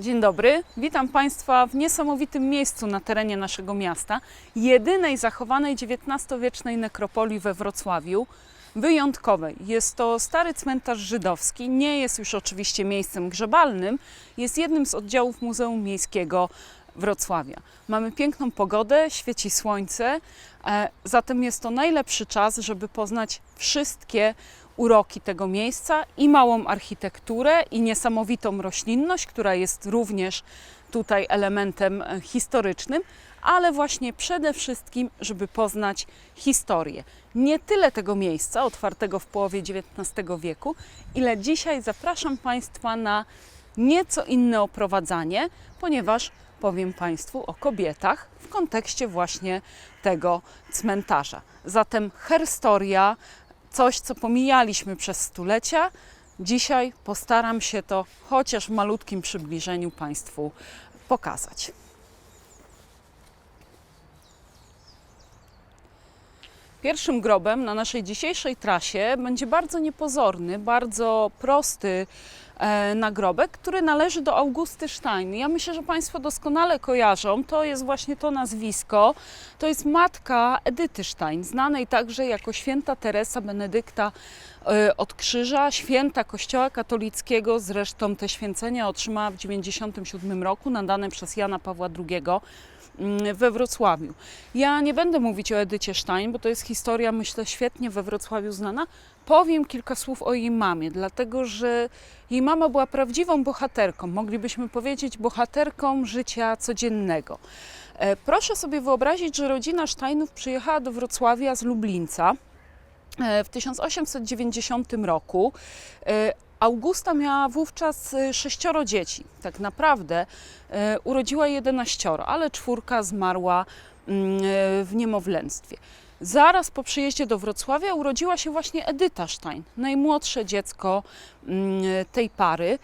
Dzień dobry, witam Państwa w niesamowitym miejscu na terenie naszego miasta, jedynej zachowanej XIX-wiecznej nekropolii we Wrocławiu, wyjątkowej. Jest to stary cmentarz żydowski, nie jest już oczywiście miejscem grzebalnym, jest jednym z oddziałów Muzeum Miejskiego Wrocławia. Mamy piękną pogodę, świeci słońce, e, zatem jest to najlepszy czas, żeby poznać wszystkie uroki tego miejsca i małą architekturę i niesamowitą roślinność, która jest również tutaj elementem e, historycznym, ale właśnie przede wszystkim, żeby poznać historię. Nie tyle tego miejsca, otwartego w połowie XIX wieku, ile dzisiaj zapraszam Państwa na nieco inne oprowadzanie, ponieważ powiem Państwu o kobietach w kontekście właśnie tego cmentarza. Zatem herstoria, coś, co pomijaliśmy przez stulecia. Dzisiaj postaram się to chociaż w malutkim przybliżeniu Państwu pokazać. Pierwszym grobem na naszej dzisiejszej trasie będzie bardzo niepozorny, bardzo prosty nagrobek, który należy do Augusty Stein. Ja myślę, że Państwo doskonale kojarzą. To jest właśnie to nazwisko. To jest matka Edyty Stein, znanej także jako święta Teresa Benedykta e, od Krzyża, święta Kościoła katolickiego. Zresztą te święcenia otrzymała w 1997 roku, nadane przez Jana Pawła II mm, we Wrocławiu. Ja nie będę mówić o Edycie Stein, bo to jest historia, myślę, świetnie we Wrocławiu znana. Powiem kilka słów o jej mamie, dlatego że jej mama była prawdziwą bohaterką, moglibyśmy powiedzieć bohaterką życia codziennego. E, Proszę sobie wyobrazić, że rodzina Steinów przyjechała do Wrocławia z Lublińca e, w 1890 roku. E, Augusta miała wówczas sześcioro dzieci. Tak naprawdę urodziła 11, ale czwórka zmarła mm, w niemowlęctwie. Zaraz po przyjeździe do Wrocławia urodziła się właśnie Edyta Stein, najmłodsze dziecko mm, tej pary.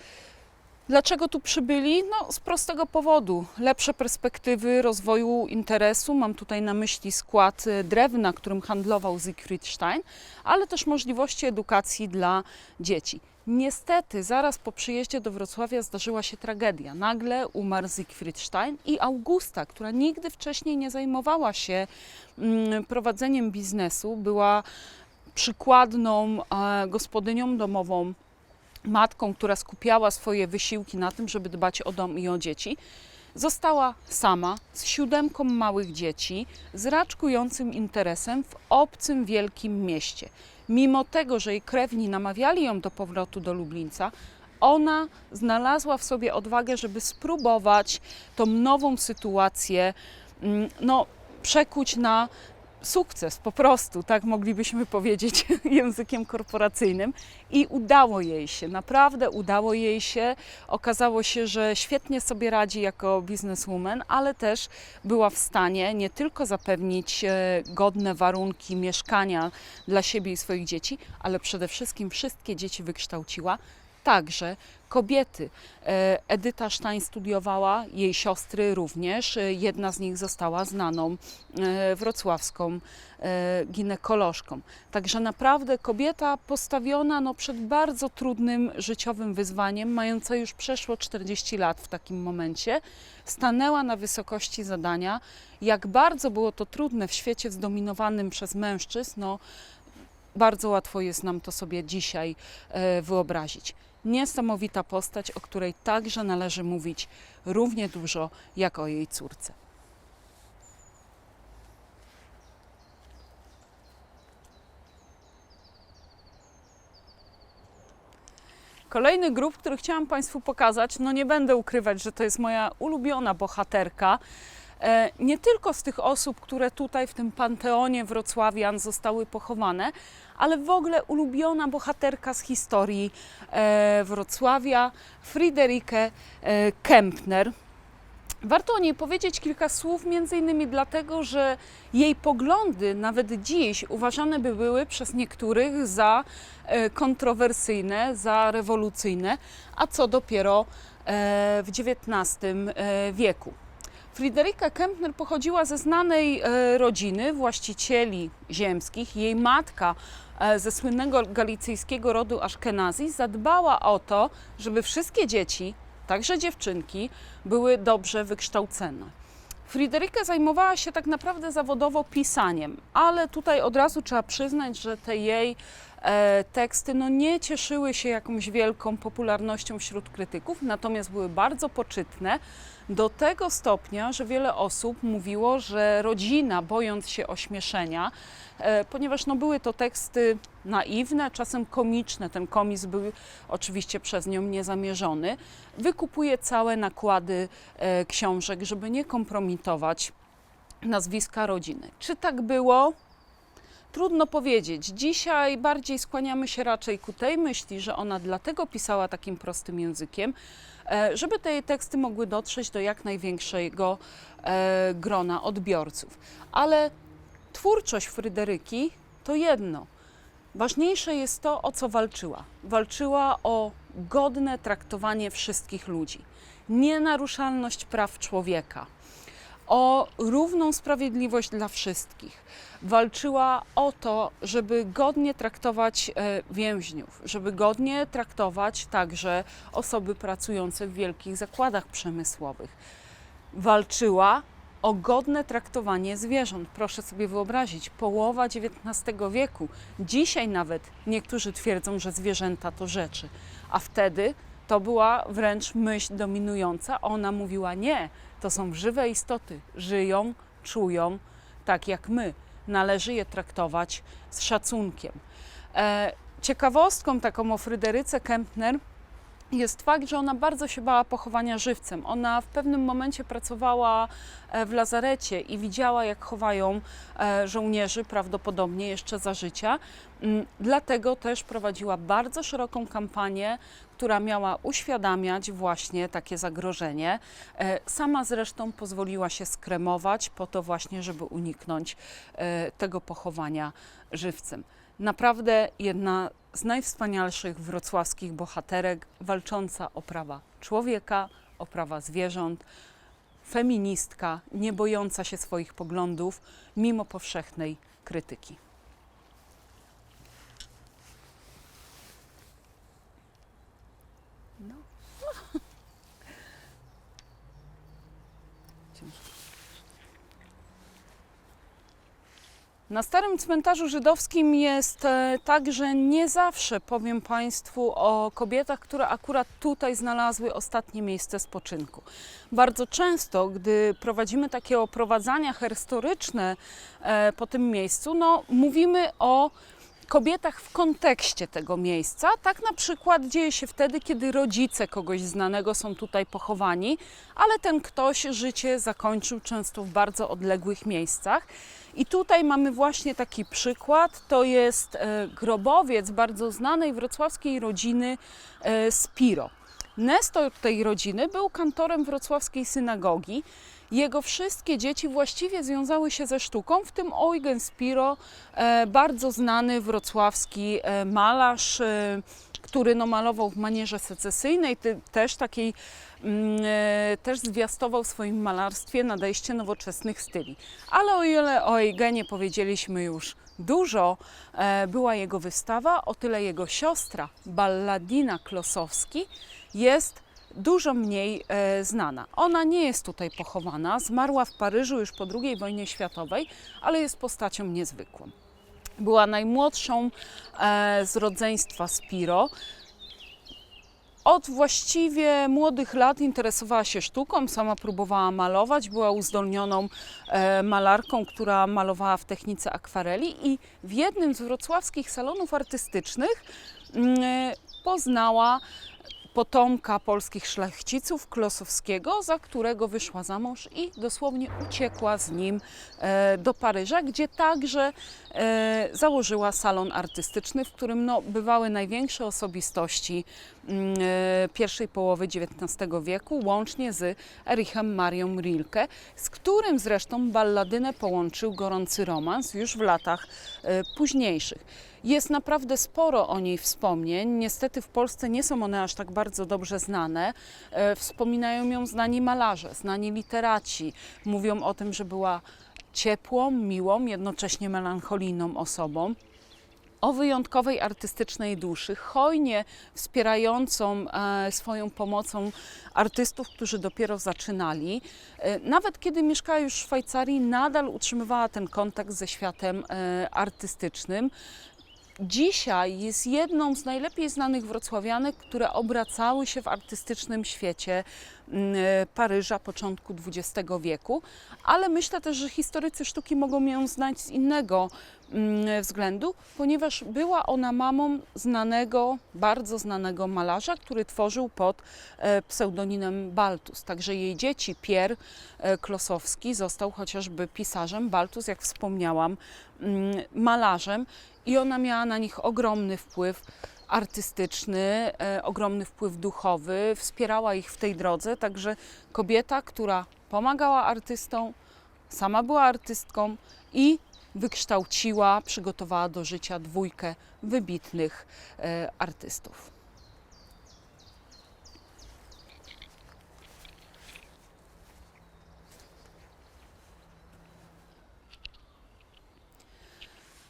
Dlaczego tu przybyli? No, z prostego powodu. Lepsze perspektywy rozwoju interesu. Mam tutaj na myśli skład e, drewna, którym handlował Siegfried Stein, ale też możliwości edukacji dla dzieci. Niestety, zaraz po przyjeździe do Wrocławia zdarzyła się tragedia. Nagle umarł Siegfried Stein i Augusta, która nigdy wcześniej nie zajmowała się mm, prowadzeniem biznesu, była przykładną e, gospodynią domową, matką, która skupiała swoje wysiłki na tym, żeby dbać o dom i o dzieci. Została sama z siódemką małych dzieci, z raczkującym interesem w obcym wielkim mieście. Mimo tego, że jej krewni namawiali ją do powrotu do Lublińca, ona znalazła w sobie odwagę, żeby spróbować tą nową sytuację mm, no, przekuć na sukces, po prostu, tak moglibyśmy powiedzieć językiem korporacyjnym. I udało jej się, naprawdę udało jej się. Okazało się, że świetnie sobie radzi jako bizneswoman, ale też była w stanie nie tylko zapewnić e, godne warunki mieszkania dla siebie i swoich dzieci, ale przede wszystkim wszystkie dzieci wykształciła. Także kobiety. E, Edyta Stein studiowała, jej siostry również. E, Jedna z nich została znaną e, wrocławską ginekolożką. Także naprawdę kobieta postawiona no, przed bardzo trudnym życiowym wyzwaniem, mająca już przeszło 40 lat w takim momencie, stanęła na wysokości zadania. Jak bardzo było to trudne w świecie zdominowanym przez mężczyzn, no, bardzo łatwo jest nam to sobie dzisiaj wyobrazić. Niesamowita postać, o której także należy mówić równie dużo jak o jej córce. Kolejny grup, który chciałam Państwu pokazać, no nie będę ukrywać, że to jest moja ulubiona bohaterka. E, Nie tylko z tych osób, które tutaj w tym panteonie wrocławian zostały pochowane, ale w ogóle ulubiona bohaterka z historii e, Wrocławia, Friederike e, Kempner. Warto o niej powiedzieć kilka słów, między innymi dlatego, że jej poglądy nawet dziś uważane by były przez niektórych za kontrowersyjne, za rewolucyjne, a co dopiero w XIX wieku. Friederika Kempner pochodziła ze znanej e, rodziny właścicieli ziemskich. Jej matka e, ze słynnego galicyjskiego rodu Aszkenazi zadbała o to, żeby wszystkie dzieci także dziewczynki, były dobrze wykształcone. Friederike zajmowała się tak naprawdę zawodowo pisaniem, ale tutaj od razu trzeba przyznać, że te jej e, teksty no, nie cieszyły się jakąś wielką popularnością wśród krytyków, natomiast były bardzo poczytne do tego stopnia, że wiele osób mówiło, że rodzina, bojąc się ośmieszenia, e, ponieważ no, były to teksty naiwne, czasem komiczne, ten komizm był oczywiście przez nią niezamierzony, wykupuje całe nakłady e, książek, żeby nie kompromitować nazwiska rodziny. Czy tak było? Trudno powiedzieć. Dzisiaj bardziej skłaniamy się raczej ku tej myśli, że ona dlatego pisała takim prostym językiem, e, żeby te jej teksty mogły dotrzeć do jak największego e, grona odbiorców. Ale twórczość Fryderyki to jedno. Ważniejsze jest to, o co walczyła. Walczyła o godne traktowanie wszystkich ludzi, nienaruszalność praw człowieka, o równą sprawiedliwość dla wszystkich. Walczyła o to, żeby godnie traktować e, więźniów, żeby godnie traktować także osoby pracujące w wielkich zakładach przemysłowych. Walczyła o godne traktowanie zwierząt. Proszę sobie wyobrazić, połowa XIX wieku. Dzisiaj nawet niektórzy twierdzą, że zwierzęta to rzeczy, a wtedy to była wręcz myśl dominująca. Ona mówiła nie, to są żywe istoty, żyją, czują tak jak my. Należy je traktować z szacunkiem. E, ciekawostką taką o Fryderyce Kempner jest fakt, że ona bardzo się bała pochowania żywcem. Ona w pewnym momencie pracowała e, w lazarecie i widziała, jak chowają e, żołnierzy, prawdopodobnie jeszcze za życia. Mm, Dlatego też prowadziła bardzo szeroką kampanię, która miała uświadamiać właśnie takie zagrożenie. E, Sama zresztą pozwoliła się skremować po to właśnie, żeby uniknąć tego pochowania żywcem. Naprawdę jedna z najwspanialszych wrocławskich bohaterek, walcząca o prawa człowieka, o prawa zwierząt, feministka, nie bojąca się swoich poglądów, mimo powszechnej krytyki. Na Starym Cmentarzu Żydowskim jest e, tak, że nie zawsze powiem Państwu o kobietach, które akurat tutaj znalazły ostatnie miejsce spoczynku. Bardzo często, gdy prowadzimy takie oprowadzania historyczne e, po tym miejscu, no, mówimy o kobietach w kontekście tego miejsca. Tak na przykład dzieje się wtedy, kiedy rodzice kogoś znanego są tutaj pochowani, ale ten ktoś życie zakończył często w bardzo odległych miejscach. I tutaj mamy właśnie taki przykład. To jest e, grobowiec bardzo znanej wrocławskiej rodziny e, Spiro. Nestor tej rodziny był kantorem wrocławskiej synagogi. Jego wszystkie dzieci właściwie związały się ze sztuką, w tym Eugen Spiro, e, bardzo znany wrocławski malarz, który no, malował w manierze secesyjnej, też takiej też zwiastował w swoim malarstwie nadejście nowoczesnych styli. Ale o ile o Eugenie powiedzieliśmy już dużo, e, była jego wystawa, o tyle jego siostra, Balladina Klosowski, jest dużo mniej e, znana. Ona nie jest tutaj pochowana, zmarła w Paryżu już po II wojnie światowej, ale jest postacią niezwykłą. Była najmłodszą e, z rodzeństwa Spiro. Od właściwie młodych lat interesowała się sztuką, sama próbowała malować, była uzdolnioną e, malarką, która malowała w technice akwareli i w jednym z wrocławskich salonów artystycznych mm, e, poznała potomka polskich szlachciców Klosowskiego, za którego wyszła za mąż i dosłownie uciekła z nim e, do Paryża, gdzie także e, założyła salon artystyczny, w którym no, bywały największe osobistości mm, e, pierwszej połowy XIX wieku, łącznie z Erichem Marią Rilke, z którym zresztą balladynę połączył gorący romans już w latach późniejszych. Jest naprawdę sporo o niej wspomnień. Niestety w Polsce nie są one aż tak bardzo dobrze znane. E, Wspominają ją znani malarze, znani literaci. Mówią o tym, że była ciepłą, miłą, jednocześnie melancholijną osobą. o wyjątkowej artystycznej duszy, hojnie wspierającą e, swoją pomocą artystów, którzy dopiero zaczynali. E, nawet kiedy mieszkała już w Szwajcarii, nadal utrzymywała ten kontakt ze światem e, artystycznym. Dzisiaj jest jedną z najlepiej znanych wrocławianek, które obracały się w artystycznym świecie mm, Paryża początku XX wieku, ale myślę też, że historycy sztuki mogą ją znać z innego względu, ponieważ była ona mamą znanego, bardzo znanego malarza, który tworzył pod e, pseudonimem Baltus. Także jej dzieci, Pierre e, Klosowski, został chociażby pisarzem, Baltus, jak wspomniałam, mm, malarzem i ona miała na nich ogromny wpływ artystyczny, e, ogromny wpływ duchowy, wspierała ich w tej drodze. Także kobieta, która pomagała artystom, sama była artystką i wykształciła, przygotowała do życia dwójkę wybitnych e, artystów.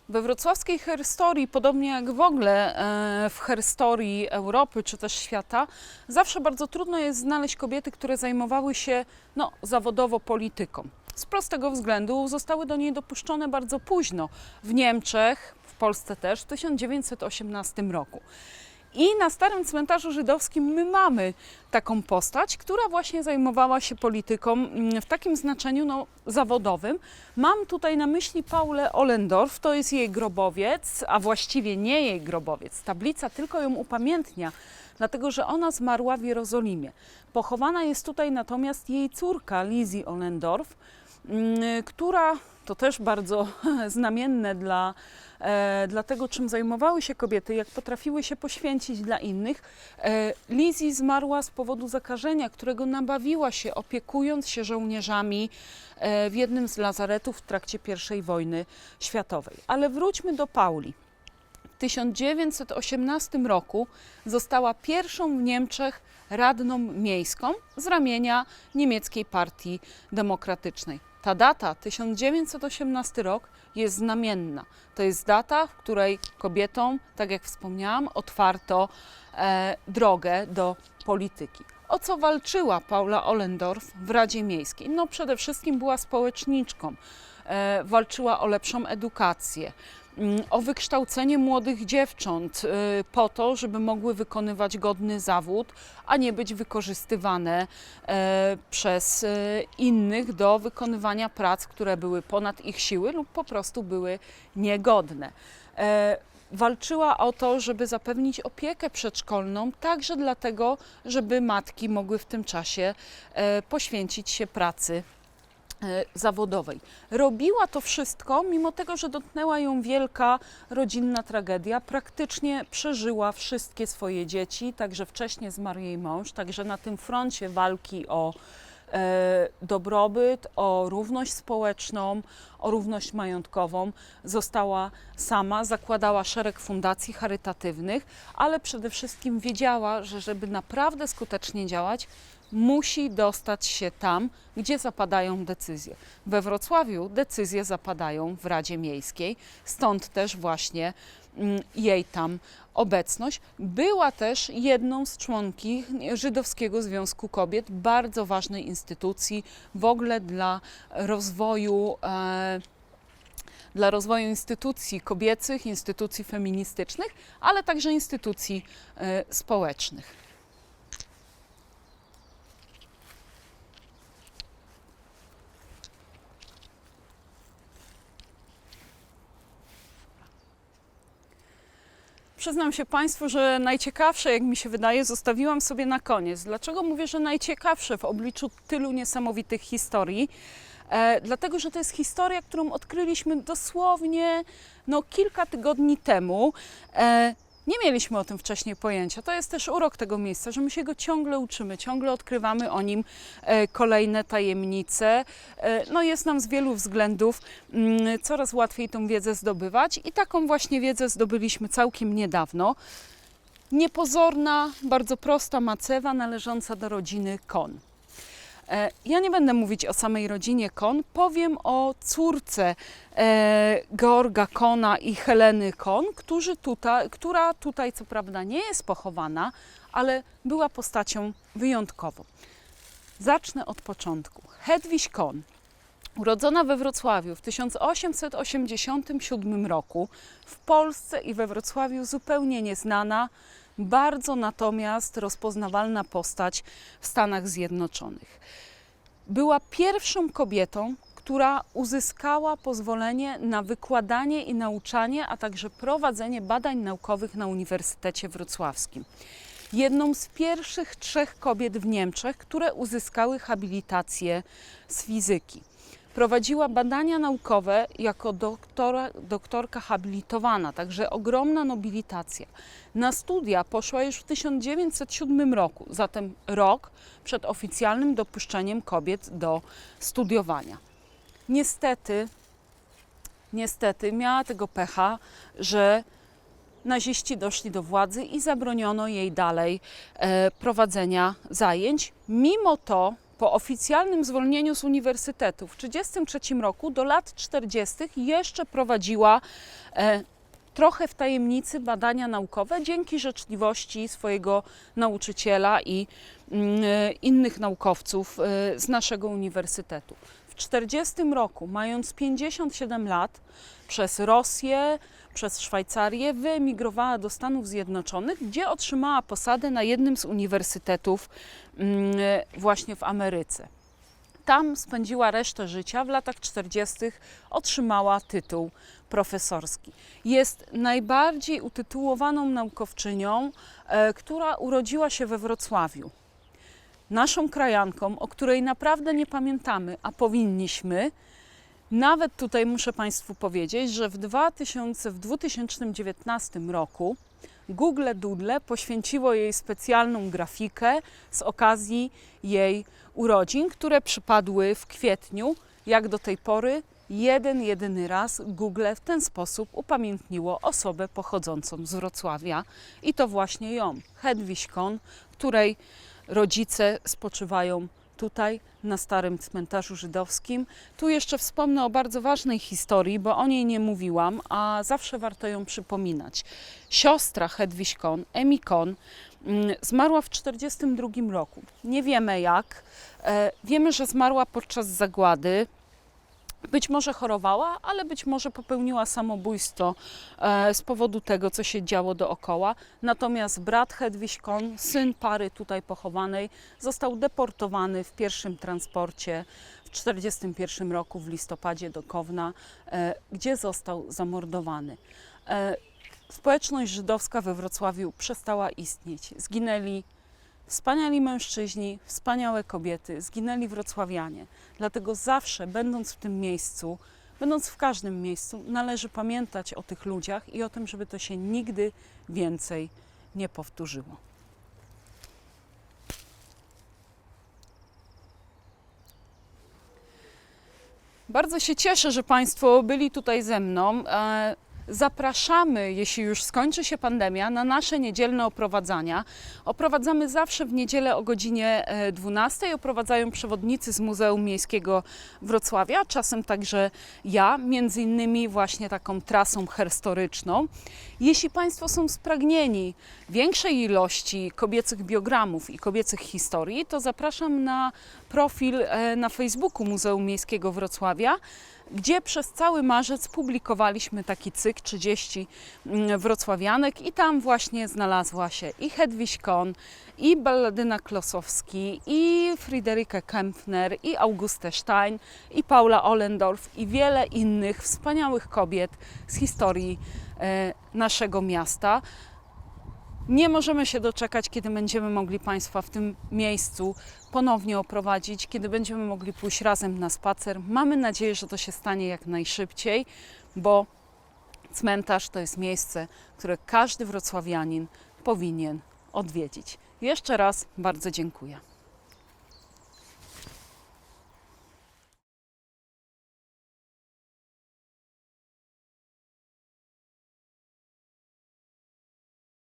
We wrocławskiej herstorii, podobnie jak w ogóle e, w herstorii Europy czy też świata, zawsze bardzo trudno jest znaleźć kobiety, które zajmowały się no, zawodowo polityką. Z prostego względu zostały do niej dopuszczone bardzo późno w Niemczech, w Polsce też, w 1918 roku. I na Starym Cmentarzu Żydowskim my mamy taką postać, która właśnie zajmowała się polityką mm, w takim znaczeniu no, zawodowym. Mam tutaj na myśli Paulę Olendorf, to jest jej grobowiec, a właściwie nie jej grobowiec. Tablica tylko ją upamiętnia, dlatego że ona zmarła w Jerozolimie. Pochowana jest tutaj natomiast jej córka Lizzie Olendorf, która to też bardzo znamienne dla, e, dla tego, czym zajmowały się kobiety, jak potrafiły się poświęcić dla innych. E, Lizzie zmarła z powodu zakażenia, którego nabawiła się opiekując się żołnierzami e, w jednym z lazaretów w trakcie I wojny światowej. Ale wróćmy do Pauli. W 1918 roku została pierwszą w Niemczech radną miejską z ramienia niemieckiej partii demokratycznej. Ta data, 1918 rok, jest znamienna. To jest data, w której kobietom, tak jak wspomniałam, otwarto e, drogę do polityki. O co walczyła Paula Olendorf w Radzie Miejskiej? No przede wszystkim była społeczniczką. E, walczyła o lepszą edukację, o wykształcenie młodych dziewcząt y, po to, żeby mogły wykonywać godny zawód, a nie być wykorzystywane e, przez e, innych do wykonywania prac, które były ponad ich siły lub po prostu były niegodne. E, Walczyła o to, żeby zapewnić opiekę przedszkolną, także dlatego, żeby matki mogły w tym czasie poświęcić się pracy zawodowej. Robiła to wszystko, mimo tego, że dotknęła ją wielka rodzinna tragedia. Praktycznie przeżyła wszystkie swoje dzieci, także wcześniej zmarł jej mąż, także na tym froncie walki o e, dobrobyt, o równość społeczną, o równość majątkową została sama, zakładała szereg fundacji charytatywnych, ale przede wszystkim wiedziała, że żeby naprawdę skutecznie działać, musi dostać się tam, gdzie zapadają decyzje. We Wrocławiu decyzje zapadają w Radzie Miejskiej, stąd też właśnie mm, jej tam obecność. Była też jedną z członki Żydowskiego Związku Kobiet, bardzo ważnej instytucji w ogóle dla rozwoju. E, dla rozwoju instytucji kobiecych, instytucji feministycznych, ale także instytucji e, społecznych. Przyznam się Państwu, że najciekawsze, jak mi się wydaje, zostawiłam sobie na koniec. Dlaczego mówię, że najciekawsze w obliczu tylu niesamowitych historii? E, dlatego, że to jest historia, którą odkryliśmy dosłownie no, kilka tygodni temu. E, nie mieliśmy o tym wcześniej pojęcia. To jest też urok tego miejsca, że my się go ciągle uczymy, ciągle odkrywamy o nim e, kolejne tajemnice. E, no jest nam z wielu względów mm, coraz łatwiej tą wiedzę zdobywać i taką właśnie wiedzę zdobyliśmy całkiem niedawno. Niepozorna, bardzo prosta macewa należąca do rodziny kon. E, Ja nie będę mówić o samej rodzinie Kon, powiem o córce e, Georga Kona i Heleny Kon, którzy tutaj, która tutaj co prawda nie jest pochowana, ale była postacią wyjątkową. Zacznę od początku. Hedwig Kon, urodzona we Wrocławiu w 1887 roku, w Polsce i we Wrocławiu zupełnie nieznana, bardzo natomiast rozpoznawalna postać w Stanach Zjednoczonych. Była pierwszą kobietą, która uzyskała pozwolenie na wykładanie i nauczanie, a także prowadzenie badań naukowych na Uniwersytecie Wrocławskim. Jedną z pierwszych trzech kobiet w Niemczech, które uzyskały habilitację z fizyki. Prowadziła badania naukowe jako doktora, doktorka habilitowana, także ogromna nobilitacja. Na studia poszła już w 1907 roku, zatem rok przed oficjalnym dopuszczeniem kobiet do studiowania. Niestety, niestety miała tego pecha, że naziści doszli do władzy i zabroniono jej dalej e, prowadzenia zajęć. Mimo to, po oficjalnym zwolnieniu z uniwersytetu w 1933 roku do lat 40. jeszcze prowadziła e, trochę w tajemnicy badania naukowe dzięki życzliwości swojego nauczyciela i mm, e, innych naukowców e, z naszego uniwersytetu. W 1940 roku, mając 57 lat, przez Rosję, przez Szwajcarię wyemigrowała do Stanów Zjednoczonych, gdzie otrzymała posadę na jednym z uniwersytetów mm, właśnie w Ameryce. Tam spędziła resztę życia. W latach 40. otrzymała tytuł profesorski. Jest najbardziej utytułowaną naukowczynią, e, która urodziła się we Wrocławiu. Naszą krajanką, o której naprawdę nie pamiętamy, a powinniśmy, nawet tutaj muszę Państwu powiedzieć, że w, 2000, w 2019 roku Google Doodle poświęciło jej specjalną grafikę z okazji jej urodzin, które przypadły w kwietniu. Jak do tej pory, jeden, jedyny raz Google w ten sposób upamiętniło osobę pochodzącą z Wrocławia i to właśnie ją, Hedwig Kon, której rodzice spoczywają tutaj na starym cmentarzu żydowskim. Tu jeszcze wspomnę o bardzo ważnej historii, bo o niej nie mówiłam, a zawsze warto ją przypominać. Siostra Hedwig Kon, Emi Kon, mm, zmarła w 1942 roku. Nie wiemy jak. E, Wiemy, że zmarła podczas zagłady. Być może chorowała, ale być może popełniła samobójstwo e, z powodu tego, co się działo dookoła. Natomiast brat Hedwig Kon, syn pary tutaj pochowanej, został deportowany w pierwszym transporcie w 1941 roku w listopadzie do Kowna, e, gdzie został zamordowany. E, społeczność żydowska we Wrocławiu przestała istnieć. Zginęli Wspaniali mężczyźni, wspaniałe kobiety, zginęli wrocławianie. Dlatego zawsze, będąc w tym miejscu, będąc w każdym miejscu, należy pamiętać o tych ludziach i o tym, żeby to się nigdy więcej nie powtórzyło. Bardzo się cieszę, że Państwo byli tutaj ze mną. E, Zapraszamy, jeśli już skończy się pandemia, na nasze niedzielne oprowadzania. Oprowadzamy zawsze w niedzielę o godzinie e, 12. Oprowadzają przewodnicy z Muzeum Miejskiego Wrocławia, czasem także ja, między innymi właśnie taką trasą herstoryczną. Jeśli Państwo są spragnieni większej ilości kobiecych biogramów i kobiecych historii, to zapraszam na profil e, na Facebooku Muzeum Miejskiego Wrocławia gdzie przez cały marzec publikowaliśmy taki cykl 30 mm, wrocławianek i tam właśnie znalazła się i Hedwig Kohn, i Balladyna Klosowski, i Friederike Kempfner, i Auguste Stein, i Paula Ollendorf i wiele innych wspaniałych kobiet z historii e, naszego miasta. Nie możemy się doczekać, kiedy będziemy mogli Państwa w tym miejscu ponownie oprowadzić, kiedy będziemy mogli pójść razem na spacer. Mamy nadzieję, że to się stanie jak najszybciej, bo cmentarz to jest miejsce, które każdy wrocławianin powinien odwiedzić. Jeszcze raz bardzo dziękuję.